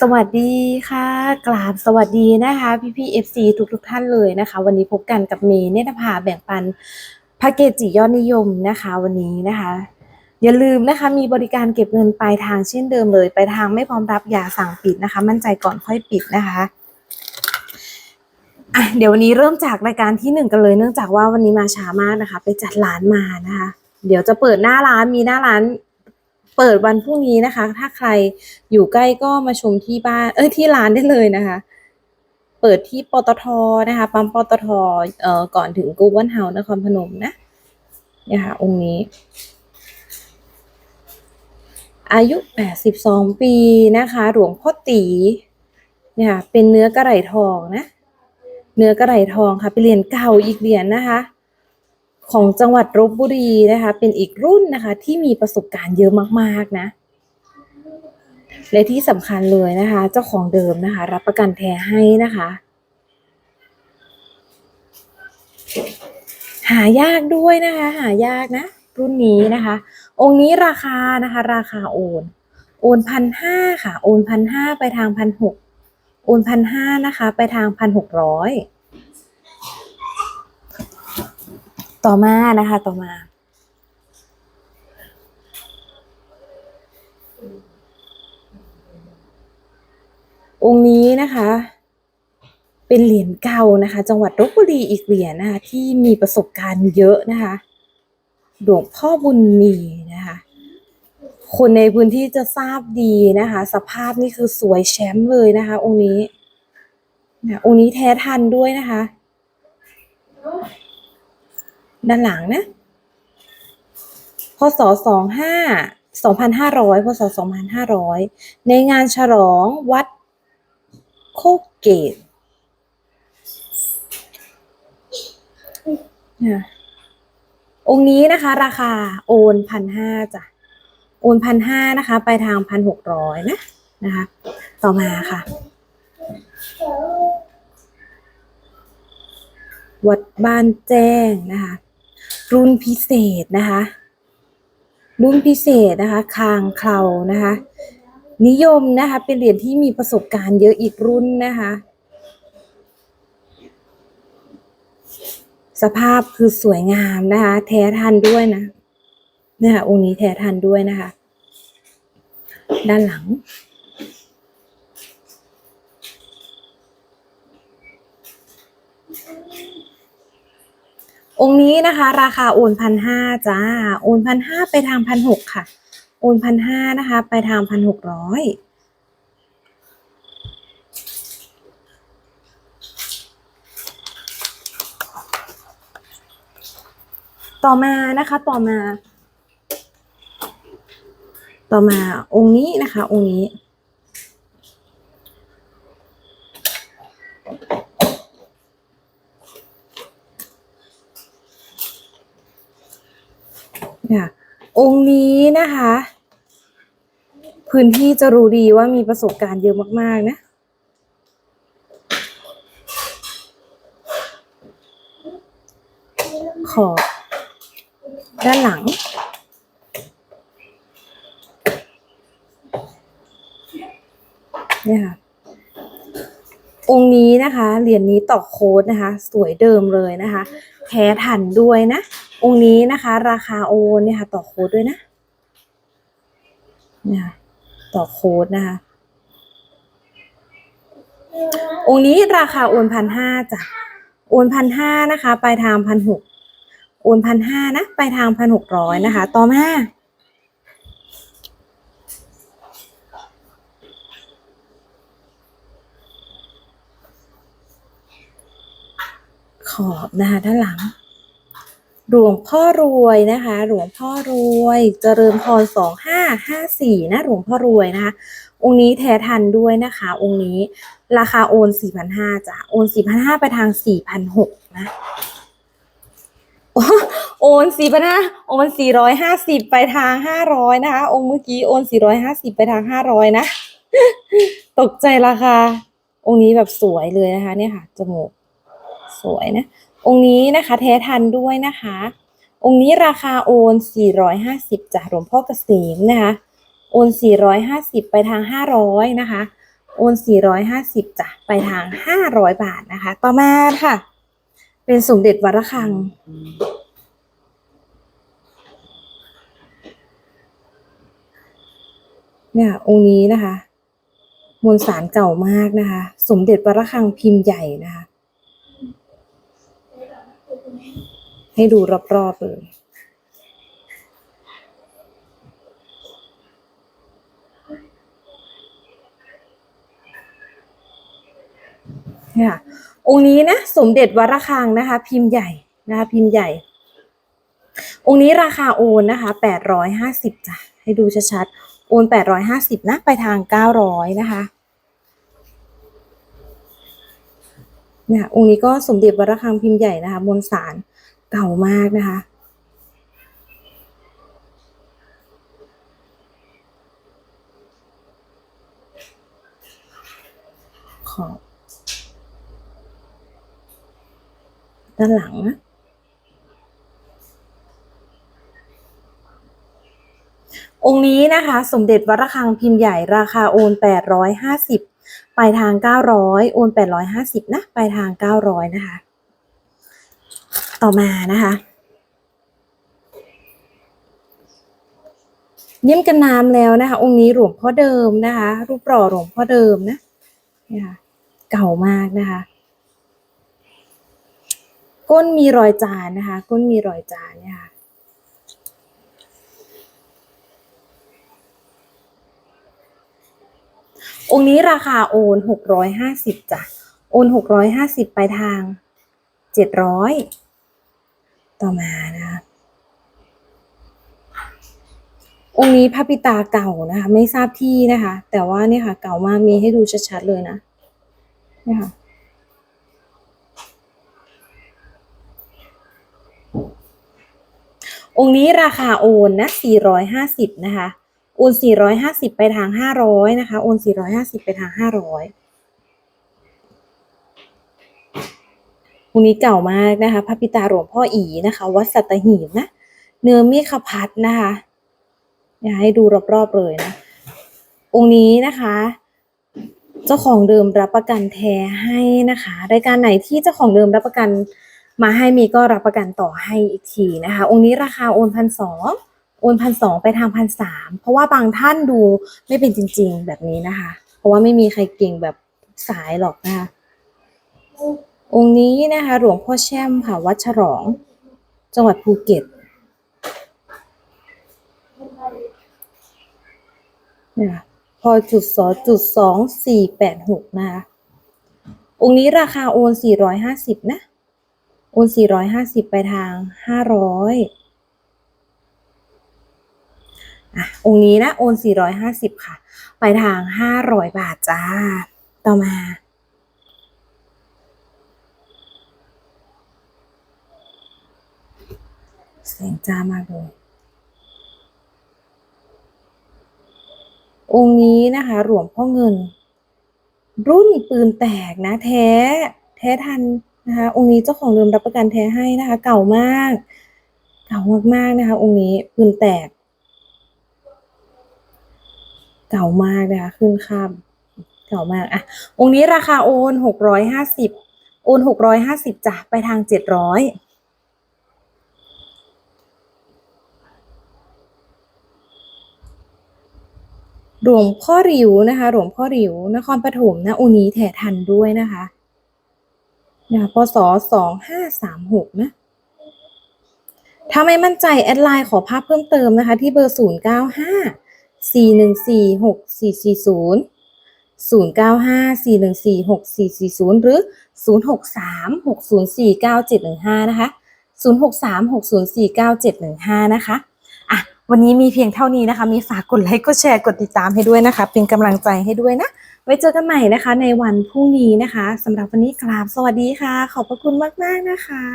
สวัสดีค่ะ กราบสวัสดีนะคะ พี่พี่เอฟซีทุกทุกท่านเลยนะคะ วันนี้พบกันกับเมย์เนตรภาแบ่งปันแพ็กเกจจิยอดนิยมนะคะ วันนี้นะคะ อย่าลืมนะคะ มีบริการเก็บเงินปลายทางเช่นเดิมเลยปลายทางไม่พร้อมรับอย่าสั่งปิดนะคะ มั่นใจก่อนค่อยปิดนะคะอะเดี๋ยววันนี้เริ่มจากรายการที่หนึ่งกันเลย เนื่องจากว่าวันนี้มาช้ามากนะคะ ไปจัดร้านมานะคะ เดี๋ยวจะเปิดหน้าร้านมีหน้าร้าน เปิดวันพรุ่งนี้นะคะ ถ้าใครอยู่ใกล้ก็มาชมที่บ้านเอ้ยที่ร้านได้เลยนะคะ เปิดที่ปตทนะคะปั๊มปตทเอ่อก่อนถึงกูเบิลเฮาส์นครพนมนะเนี่ยค่ะองค์นี้ อายุ 82 ปีนะคะ หลวงพ่อตีเนี่ยค่ะเป็นเนื้อกระไหลทองนะ เนื้อกระไหลทองค่ะเป็นเหรียญเก่าอีกเหรียญนะคะ ของจังหวัดลบบุรีนะคะ เป็นอีกรุ่นนะคะ ที่มีประสบการณ์เยอะมากๆนะ และที่สำคัญเลยนะคะ เจ้าของเดิมนะคะ รับประกันแท้ให้นะคะ หายากด้วยนะคะ หายากนะ รุ่นนี้นะคะ องค์นี้ราคานะคะ ราคาโอน โอนพันห้าค่ะ โอนพันห้าไปทางพันหกโอนพันห้านะคะ ไปทางพันหกร้อย ต่อมานะคะ ต่อมา องค์นี้นะคะ เป็นเหรียญเก่านะคะ จังหวัดลบบุรีอีกเหรียญนะคะ ที่มีประสบการณ์เยอะนะคะหลวงพ่อบุญมีนะคะคนในพื้นที่จะทราบดีนะคะ สภาพนี่คือสวยแชมป์เลยนะคะ องค์นี้นะองค์นี้แท้ทันด้วยนะคะ ด้านหลังนะพศสองห้าสองพันห้าร้อยพศสองพันห้าร้อยในงานฉลองวัดโคกเกตเนี่องค์นี้นะคะ ราคาโอนพันห้าจ้ะ โอนพันห้านะคะ ไปทางพันหกร้อยนะนะคะ ต่อมาค่ะ วัดบ้านแจ้งนะคะ รุ่นพิเศษนะคะ รุ่นพิเศษนะคะ คางเคลานะคะ นิยมนะคะ เป็นเหรียญที่มีประสบการณ์เยอะอีกรุ่นนะคะ สภาพคือสวยงามนะคะ แท้ทันด้วยนะนะคะองค์นี้แท้ทันด้วยนะคะ ด้านหลัง องค์นี้นะคะ ราคาโอนพันห้าจ้า โอนพันห้าไปทางพันหกค่ะ โอนพันห้านะคะ ไปทางพันหกร้อยต่อมานะคะต่อมา ต่อมาองค์นี้นะคะ องค์นี้ เนี่ยองค์นี้นะคะ พื้นที่จะรู้ดีว่ามีประสบการณ์เยอะมาก ๆ นะขอบด้านหลัง เนี่ยค่ะ องค์นี้นะคะ เหรียญนี้ต่อโค้ดนะคะ สวยเดิมเลยนะคะ แท้ทันด้วยนะ องค์นี้นะคะ ราคาโอนเนี่ยค่ะ ต่อโค้ดด้วยนะเนี่ยค่ะต่อโค้ดนะคะ องค์นี้ราคาโอนพันห้าจ้ะโอนพันห้านะคะไปทางพันหกโอนพันห้านะไปทางพันหกร้อยนะคะ ต่อมาขอบนะคะด้านหลัง หลวงพ่อรวยนะคะ หลวงพ่อรวยเจริญพรสองห้าห้าสี่นะหลวงพ่อรวยนะคะ องค์นี้แท้ทันด้วยนะคะ องค์นี้ราคาโอนสี่พันห้าจ้ะโอนสี่พันห้าไปทางสี่พันหกนะโอนสี่พันห้าโอนสี่ร้อยห้าสิบไปทางห้าร้อยนะคะ องค์เมื่อกี้โอนสี่ร้อยห้าสิบไปทางห้าร้อยนะ ตกใจราคาองค์นี้แบบสวยเลยนะคะ เนี่ยค่ะจมูกสวยนะ องค์นี้นะคะแท้ทันด้วยนะคะ องค์นี้ราคาโอน 450จากหลวงพ่อเกษมนะคะโอน 450 ไปทาง 500 นะคะ โอน 450จ้ะไปทาง 500 บาทนะคะ ต่อมาค่ะ เป็นสมเด็จวัดระฆัง เนี่ยองค์นี้นะคะ มวลสารเก่ามากนะคะ สมเด็จวัดระฆังพิมพ์ใหญ่นะคะ ให้ดูรอบๆเลยเนี่ยองค์นี้นะสมเด็จวระฆังนะคะ พิมพ์ใหญ่นะคะพิมพ์ใหญ่ องค์นี้ราคาโอนนะคะแปดร้อยห้าสิบจ้ะให้ดูชัดๆโอนแปดร้อยห้าสิบนะไปทางเก้าร้อยนะคะเนี่ยองค์นี้ก็สมเด็จวระฆังพิมพ์ใหญ่นะคะมวลสาร เก่ามากนะคะ ขอบด้านหลังนะองค์นี้นะคะ สมเด็จวัดระฆังพิมพ์ใหญ่ราคาโอน 850 ไปทาง 900 โอน 850 นะ ไปทาง 900 นะคะ ต่อมานะคะเยี่ยมกันน้ำแล้วนะคะ องค์นี้หลวงพ่อเดิมนะคะ รูปหล่อหลวงพ่อเดิมนะนี่ค่ะเก่ามากนะคะ ก้นมีรอยจานนะคะ ก้นมีรอยจานเนี่ยค่ะองค์นี้ราคาโอนหกร้อยห้าสิบจ้ะโอนหกร้อยห้าสิบไปทางเจ็ดร้อย ต่อมานะคะองค์นี้พระปิตาเก่านะคะ ไม่ทราบที่นะคะ แต่ว่าเนี่ยค่ะ เก่ามากมีให้ดูชัดๆเลยนะเนี่ยค่ะองค์นี้ราคาโอนนะ 450 นะคะ โอน 450 ไปทาง 500 นะคะ โอน 450 ไปทาง 500 องค์นี้เก่ามากนะคะ พระปิตาหลวงพ่ออีนะคะ วัดสัตหีบนะ เนื้อมีขพัดนะคะอยากให้ดูรอบๆเลยนะ องค์นี้นะคะ เจ้าของเดิมรับประกันแท้ให้นะคะ รายการไหนที่เจ้าของเดิมรับประกันมาให้มีก็รับประกันต่อให้อีกทีนะคะ องค์นี้ราคาโอนพันสองโอนพันสองไปทางพันสามเพราะว่าบางท่านดูไม่เป็นจริง ๆ แบบนี้นะคะ เพราะว่าไม่มีใครเก่งแบบสายหรอกนะคะ องค์นี้นะคะหลวงพ่อแช่มค่ะวัดฉลอง จังหวัดภูเก็ตนี่ยพอจุดสอจุดสองสี่แปดหกนะคะองค์นี้ราคาโอนสี่ร้อยห้าสิบนะ โอนสี่ร้อยห้าสิบไปทางห้าร้อยอะองค์นี้นะโอนสี่ร้อยห้าสิบค่ะ ไปทางห้าร้อยบาทจ้า ต่อมา แส งจ้ามากเลยองค์นี้นะคะหลวงพ่อเงิน รุ่นปืนแตกนะ แท้ แท้ทันนะคะองค์นี้เจ้าของเดิมรับประกันแท้ให้นะคะ เก่ามาก เก่ามากๆนะคะ องค์นี้ปืนแตก เก่ามากนะคะขึ้นคาบเก่ามากอะองค์นี้ราคาโอนหกร้อยห้าสิบโอนหกร้อยห้าสิบจ้ะไปทางเจ็ดร้อย หลวงพ่อหลิวนะคะ หลวงพ่อหลิวนครปฐมนะองค์นี้แถทันด้วยนะคะนี่ยพศสองห้าสามหกนะ ถ้าไม่มั่นใจ แอดไลน์ขอภาพเพิ่มเติมนะคะ ที่เบอร์ศูนย์เก้าห้าสี่หนึ่งสี่หกสี่สี่ศูนย์ศูนย์เก้าห้าสี่หนึ่งสี่หกสี่สี่ศูนย์หรือศูนย์หกสามหกศูนย์สี่เก้าเจ็ดหนึ่งห้านะคะศูนย์หกสามหกศูนย์สี่เก้าเจ็ดหนึ่งห้านะคะ วันนี้มีเพียงเท่านี้นะคะ มีฝากกดไลค์กดแชร์กดติดตามให้ด้วยนะคะ เป็นกำลังใจให้ด้วยนะ ไว้เจอกันใหม่นะคะ ในวันพรุ่งนี้นะคะสำหรับวันนี้กราบสวัสดีค่ะ ขอบพระคุณมากๆนะคะ